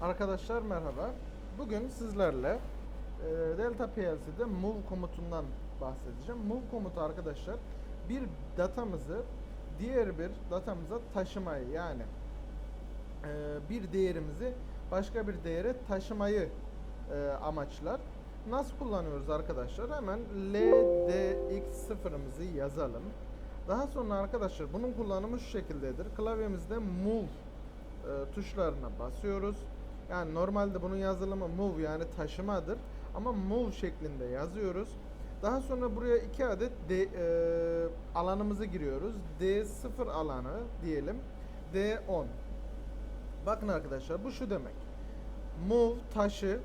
Arkadaşlar merhaba. Bugün sizlerle e, Delta PLC'de move komutundan bahsedeceğim. Move komutu arkadaşlar bir datamızı diğer bir datamıza taşımayı yani e, bir değerimizi başka bir değere taşımayı e, amaçlar. Nasıl kullanıyoruz arkadaşlar? Hemen LDX0'ımızı yazalım. Daha sonra arkadaşlar bunun kullanımı şu şekildedir. Klavyemizde move e, tuşlarına basıyoruz. Yani normalde bunun yazılımı move yani taşımadır. Ama move şeklinde yazıyoruz. Daha sonra buraya iki adet D, e, alanımızı giriyoruz. D0 alanı diyelim. D10. Bakın arkadaşlar bu şu demek. Move taşı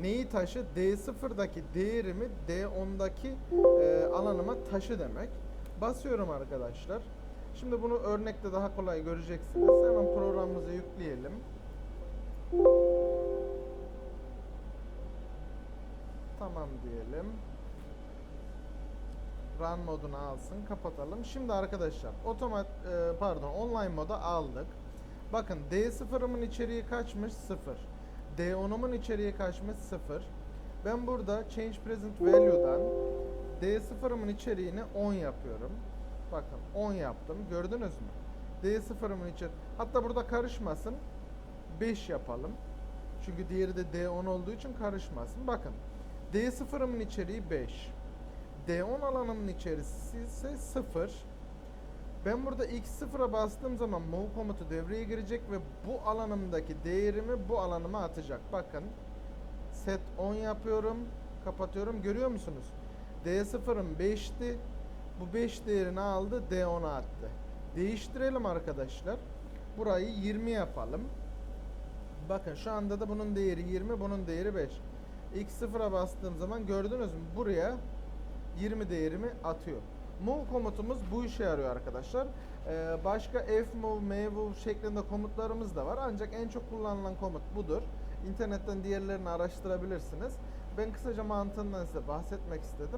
neyi taşı? D0'daki değerimi D10'daki e, alanıma taşı demek. Basıyorum arkadaşlar. Şimdi bunu örnekte daha kolay göreceksiniz. Hemen programımızı yükleyelim. Tamam diyelim. Run modunu alsın. Kapatalım. Şimdi arkadaşlar otomat e, pardon online moda aldık. Bakın D0'ımın içeriği kaçmış? 0. D10'umun içeriği kaçmış? 0. Ben burada change present value'dan D0'ımın içeriğini 10 yapıyorum. Bakın 10 yaptım. Gördünüz mü? D0'ımın içeri hatta burada karışmasın. 5 yapalım. Çünkü diğeri de D10 olduğu için karışmasın. Bakın D0'ımın içeriği 5. D10 alanının içerisi ise 0. Ben burada X0'a bastığım zaman move komutu devreye girecek ve bu alanımdaki değerimi bu alanıma atacak. Bakın set 10 yapıyorum. Kapatıyorum. Görüyor musunuz? D0'ım 5'ti. Bu 5 değerini aldı D10'a attı. Değiştirelim arkadaşlar. Burayı 20 yapalım. Bakın şu anda da bunun değeri 20, bunun değeri 5. X0'a bastığım zaman gördünüz mü? Buraya 20 değerimi atıyor. Move komutumuz bu işe yarıyor arkadaşlar. Ee, başka fmove, move şeklinde komutlarımız da var. Ancak en çok kullanılan komut budur. İnternetten diğerlerini araştırabilirsiniz. Ben kısaca mantığından size bahsetmek istedim.